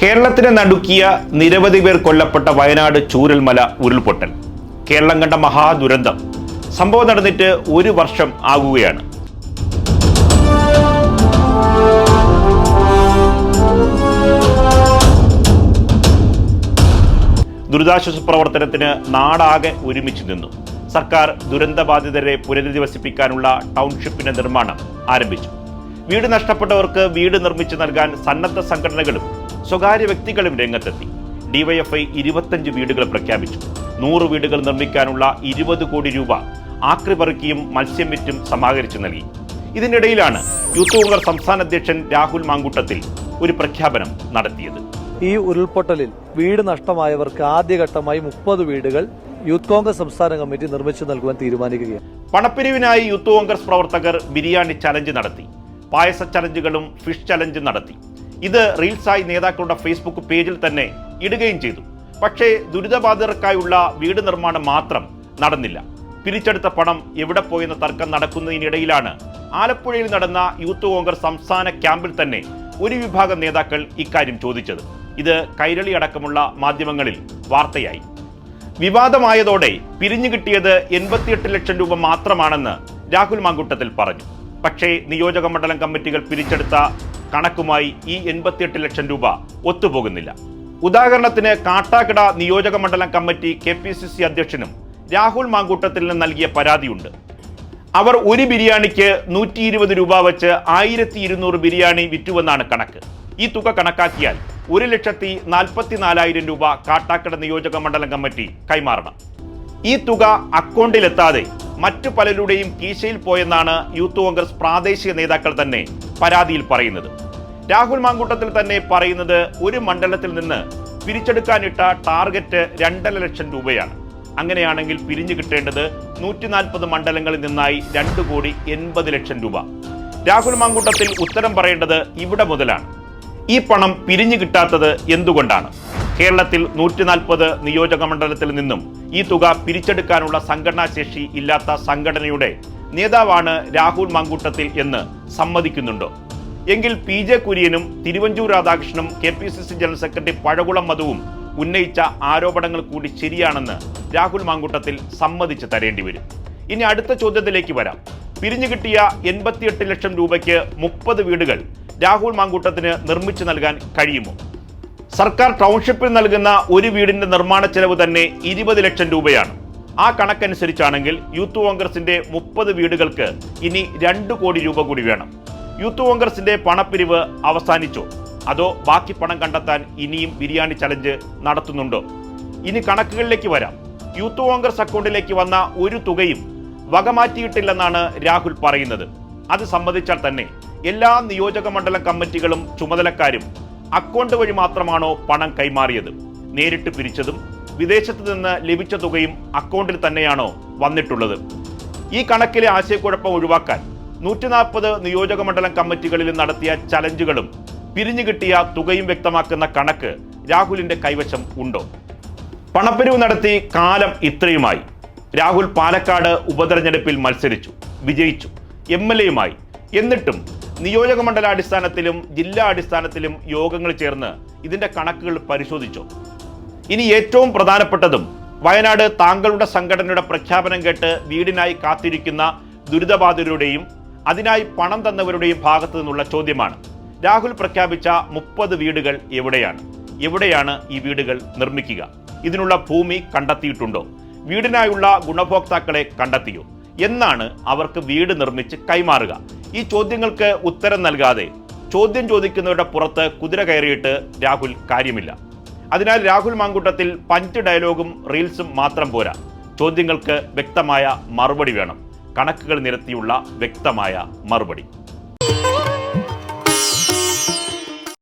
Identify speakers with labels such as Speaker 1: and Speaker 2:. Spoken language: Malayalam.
Speaker 1: കേരളത്തിനെ നടുക്കിയ നിരവധി പേർ കൊല്ലപ്പെട്ട വയനാട് ചൂരൽമല ഉരുൾപൊട്ടൽ. കേരളം കണ്ട മഹാദുരന്തം. സംഭവം നടന്നിട്ട് ഒരു വർഷം ആകുകയാണ്. ദുരിതാശ്വാസ പ്രവർത്തനത്തിന് നാടാകെ ഒരുമിച്ച് നിന്നു. സർക്കാർ ദുരന്തബാധിതരെ പുനരധിവസിപ്പിക്കാനുള്ള ടൗൺഷിപ്പിന്റെ നിർമ്മാണം ആരംഭിച്ചു. വീട് നഷ്ടപ്പെട്ടവർക്ക് വീട് നിർമ്മിച്ചു നൽകാൻ സന്നദ്ധ സംഘടനകളും സ്വകാര്യ വ്യക്തികളും രംഗത്തെത്തി. ഡിവൈഎഫ്ഐ ഇരുപത്തഞ്ച് വീടുകൾ പ്രഖ്യാപിച്ചു. നൂറ് വീടുകൾ നിർമ്മിക്കാനുള്ള ഇരുപത് കോടി രൂപ ആക്രി പറുക്കിയും മത്സ്യം വിറ്റും സമാഹരിച്ചു നൽകി. ഇതിനിടയിലാണ് യൂത്ത് കോൺഗ്രസ് സംസ്ഥാന അധ്യക്ഷൻ രാഹുൽ മാങ്കൂട്ടത്തിൽ ഒരു പ്രഖ്യാപനം നടത്തിയത്.
Speaker 2: ഈ ഉരുൾപൊട്ടലിൽ വീട് നഷ്ടമായവർക്ക് ആദ്യഘട്ടമായി മുപ്പത് വീടുകൾ യൂത്ത് കോൺഗ്രസ് സംസ്ഥാന കമ്മിറ്റി നിർമ്മിച്ചു നൽകുവാൻ തീരുമാനിക്കുകയാണ്.
Speaker 1: പണപ്പിരിവിനായി യൂത്ത് കോൺഗ്രസ് പ്രവർത്തകർ ബിരിയാണി ചലഞ്ച് നടത്തി. പായസ ചലഞ്ചുകളും ഫിഷ് ചലഞ്ചും നടത്തി. ഇത് റീൽസായി നേതാക്കളുടെ ഫേസ്ബുക്ക് പേജിൽ തന്നെ ഇടുകയും ചെയ്തു. പക്ഷേ ദുരിതബാധിതർക്കായുള്ള വീട് നിർമ്മാണം മാത്രം നടന്നില്ല. പിരിച്ചെടുത്ത പണം എവിടെ പോയെന്ന തർക്കം നടക്കുന്നതിനിടയിലാണ് ആലപ്പുഴയിൽ നടന്ന യൂത്ത് കോൺഗ്രസ് സംസ്ഥാന ക്യാമ്പിൽ തന്നെ ഒരു വിഭാഗം നേതാക്കൾ ഇക്കാര്യം ചോദിച്ചത്. ഇത് കൈരളി അടക്കമുള്ള മാധ്യമങ്ങളിൽ വാർത്തയായി. വിവാദമായതോടെ പിരിഞ്ഞു കിട്ടിയത് എൺപത്തിയെട്ട് ലക്ഷം രൂപ മാത്രമാണെന്ന് രാഹുൽ മാങ്കുട്ടത്തിൽ പറഞ്ഞു. പക്ഷേ നിയോജക മണ്ഡലം കമ്മിറ്റികൾ പിരിച്ചെടുത്ത കണക്കുമായി ഈ എൺപത്തിയെട്ട് ലക്ഷം രൂപ ഒത്തുപോകുന്നില്ല. ഉദാഹരണത്തിന് കാട്ടാക്കട നിയോജക മണ്ഡലം committee K P C C അധ്യക്ഷനും രാഹുൽ മാങ്കൂട്ടത്തിന് നൽകിയ പരാതിയുണ്ട്. അവർ ഒരു ബിരിയാണിക്ക് നൂറ്റി ഇരുപത് രൂപ വെച്ച് ആയിരത്തി ഇരുന്നൂറ് ബിരിയാണി വിറ്റുവെന്നാണ് കണക്ക്. ഈ തുക കണക്കാക്കിയാൽ ഒരു ലക്ഷത്തി നാൽപ്പത്തി നാലായിരം രൂപ കാട്ടാക്കട നിയോജക മണ്ഡലം കമ്മിറ്റി കൈമാറണം. ഈ തുക അക്കൗണ്ടിലെത്താതെ മറ്റു പലരുടെയും കീശയിൽ പോയെന്നാണ് യൂത്ത് കോൺഗ്രസ് പ്രാദേശിക നേതാക്കൾ തന്നെ പരാതിയിൽ പറയുന്നത്. രാഹുൽ മാങ്കൂട്ടത്തിൽ തന്നെ പറയുന്നത് ഒരു മണ്ഡലത്തിൽ നിന്ന് പിരിച്ചെടുക്കാനിട്ട ടാർഗറ്റ് രണ്ടര ലക്ഷം രൂപയാണ്. അങ്ങനെയാണെങ്കിൽ പിരിഞ്ഞു കിട്ടേണ്ടത് നൂറ്റി നാൽപ്പത് മണ്ഡലങ്ങളിൽ നിന്നായി രണ്ട് കോടി എൺപത് ലക്ഷം രൂപ. രാഹുൽ മാങ്കൂട്ടത്തിൽ ഉത്തരം പറയേണ്ടത് ഇവിടെ മുതലാണ്. ഈ പണം പിരിഞ്ഞു കിട്ടാത്തത് എന്തുകൊണ്ടാണ്? കേരളത്തിൽ നൂറ്റി നാൽപ്പത് നിയോജക മണ്ഡലത്തിൽ നിന്നും ഈ തുക പിരിച്ചെടുക്കാനുള്ള സംഘടനാ ശേഷി ഇല്ലാത്ത സംഘടനയുടെ നേതാവാണ് രാഹുൽ മാങ്കൂട്ടത്തിൽ എന്ന് സമ്മതിക്കുന്നുണ്ടോ. എങ്കിൽ പി ജെ കുര്യനും Thiruvanchoor രാധാകൃഷ്ണനും K P C C general secretary Pazhakulam മധുവും ഉന്നയിച്ച ആരോപണങ്ങൾ കൂടി ശരിയാണെന്ന് രാഹുൽ മാങ്കൂട്ടത്തിൽ സമ്മതിച്ച് തരേണ്ടി വരും. ഇനി അടുത്ത ചോദ്യത്തിലേക്ക് വരാം. പിരിഞ്ഞു കിട്ടിയ എൺപത്തിയെട്ട് ലക്ഷം രൂപയ്ക്ക് മുപ്പത് വീടുകൾ രാഹുൽ മാങ്കൂട്ടത്തിന് നിർമ്മിച്ചു നൽകാൻ കഴിയുമോ? സർക്കാർ ടൗൺഷിപ്പിൽ നൽകുന്ന ഒരു വീടിന്റെ നിർമ്മാണ ചെലവ് തന്നെ ഇരുപത് ലക്ഷം രൂപയാണ്. ആ കണക്കനുസരിച്ചാണെങ്കിൽ യൂത്ത് കോൺഗ്രസിന്റെ മുപ്പത് വീടുകൾക്ക് ഇനി രണ്ട് കോടി രൂപ കൂടി വേണം. യൂത്ത് കോൺഗ്രസിന്റെ പണപ്പിരിവ് അവസാനിച്ചോ. അതോ ബാക്കി പണം കണ്ടെത്താൻ ഇനിയും ബിരിയാണി ചലഞ്ച് നടത്തുന്നുണ്ടോ? ഇനി കണക്കുകളിലേക്ക് വരാം. യൂത്ത് കോൺഗ്രസ് അക്കൗണ്ടിലേക്ക് വന്ന ഒരു തുകയും വകമാറ്റിയിട്ടില്ലെന്നാണ് രാഹുൽ പറയുന്നത്. അത് സംബന്ധിച്ചാൽ തന്നെ എല്ലാ നിയോജക മണ്ഡലം കമ്മിറ്റികളും ചുമതലക്കാരും അക്കൗണ്ട് വഴി മാത്രമാണോ പണം കൈമാറിയത്? നേരിട്ട് പിരിച്ചതും വിദേശത്ത് നിന്ന് ലഭിച്ച തുകയും അക്കൗണ്ടിൽ തന്നെയാണോ വന്നിട്ടുള്ളത്? ഈ കണക്കിലെ ആശയക്കുഴപ്പം ഒഴിവാക്കാൻ നൂറ്റി നാൽപ്പത് നിയോജക മണ്ഡലം കമ്മിറ്റികളിൽ നടത്തിയ ചലഞ്ചുകളും പിരിഞ്ഞു കിട്ടിയ തുകയും വ്യക്തമാക്കുന്ന കണക്ക് രാഹുലിന്റെ കൈവശം ഉണ്ടോ? പണപ്പിരിവ് നടത്തി കാലം ഇത്രയുമായി. രാഹുൽ പാലക്കാട് ഉപതെരഞ്ഞെടുപ്പിൽ മത്സരിച്ചു വിജയിച്ചു എം എൽ എയുമായി. എന്നിട്ടും നിയോജക മണ്ഡലാടിസ്ഥാനത്തിലും ജില്ലാ അടിസ്ഥാനത്തിലും യോഗങ്ങൾ ചേർന്ന് ഇതിന്റെ കണക്കുകൾ പരിശോധിച്ചു. ഇനി ഏറ്റവും പ്രധാനപ്പെട്ടതും വയനാട് താങ്കളുടെ സംഘടനയുടെ പ്രഖ്യാപനം കേട്ട് വീടിനായി കാത്തിരിക്കുന്ന ദുരിതബാധിതരുടെയും അതിനായി പണം തന്നവരുടെയും ഭാഗത്തു നിന്നുള്ള ചോദ്യമാണ്. രാഹുൽ പ്രഖ്യാപിച്ച മുപ്പത് വീടുകൾ എവിടെയാണ്? എവിടെയാണ് ഈ വീടുകൾ നിർമ്മിക്കുക? ഇതിനുള്ള ഭൂമി കണ്ടെത്തിയിട്ടുണ്ടോ? വീടിനായുള്ള ഗുണഭോക്താക്കളെ കണ്ടെത്തിയോ? എന്നാണ് അവർക്ക് വീട് നിർമ്മിച്ച് കൈമാറുക. ഈ ചോദ്യങ്ങൾക്ക് ഉത്തരം നൽകാതെ ചോദ്യം ചോദിക്കുന്നവരുടെ പുറത്ത് കുതിര കയറിയിട്ട് രാഹുൽ കാര്യമില്ല. അതിനാൽ രാഹുൽ മാങ്കൂട്ടത്തിൽ പഞ്ച് ഡയലോഗും റീൽസും മാത്രം പോരാ. ചോദ്യങ്ങൾക്ക് വ്യക്തമായ മറുപടി വേണം. കണക്കുകൾ നിരത്തിയുള്ള വ്യക്തമായ മറുപടി.